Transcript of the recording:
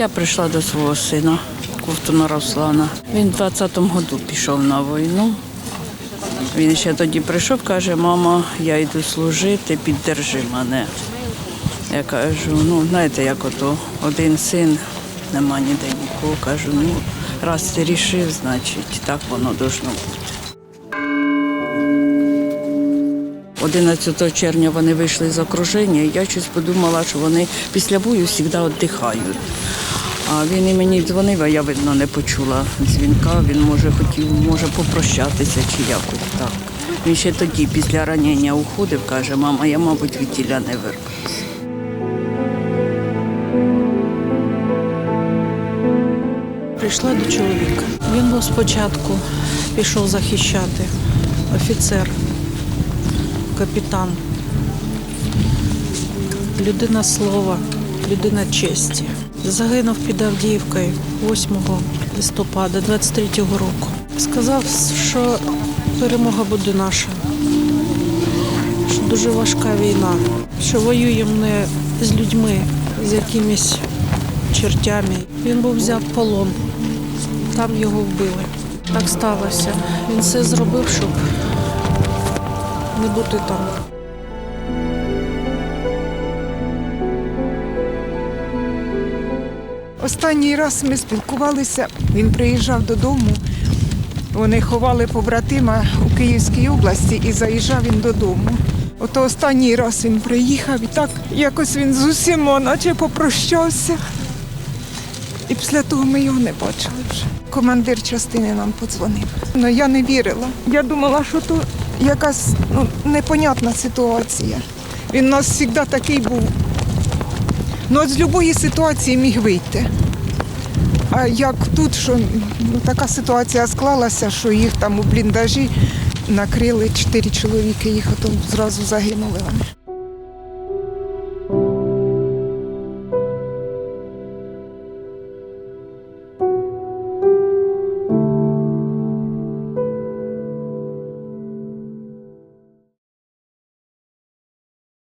Я прийшла до свого сина Ковтуна Руслана. Він в 20-му году пішов на війну. Він ще тоді прийшов, каже, мама, я йду служити, піддержи мене. Я кажу, ну знаєте, як ото один син, нема ніде нікого. Кажу, ну раз ти рішив, значить так воно должно бути. 11 червня вони вийшли з окруження, і я щось подумала, що вони після бою завжди віддихають. А він і мені дзвонив, а я, видно, не почула дзвінка. Він може хотів, може попрощатися чи якось так. Він ще тоді, після ранення, уходив, каже, мама, я, мабуть, від тіля не вернусь. Прийшла до чоловіка. Він був спочатку, пішов захищати. Офіцер, капітан, людина слова, людина честі. Загинув під Авдіївкою 8 листопада 23-го року. Сказав, що перемога буде наша, що дуже важка війна, що воюємо не з людьми, з якимись чертями. Він був взят полон, там його вбили. Так сталося. Він все зробив, щоб не бути там. Останній раз ми спілкувалися, він приїжджав додому. Вони ховали побратима у Київській області і заїжджав він додому. Ото останній раз він приїхав і так якось він з усіма, наче попрощався. І після того ми його не бачили вже. Командир частини нам подзвонив. Ну я не вірила. Я думала, що то якась ну, непонятна ситуація. Він у нас завжди такий був. Ну, от з будь-якої ситуації міг вийти. А як тут, що ну, така ситуація склалася, що їх там у бліндажі накрили чотири чоловіки, їх там зразу загинули вони.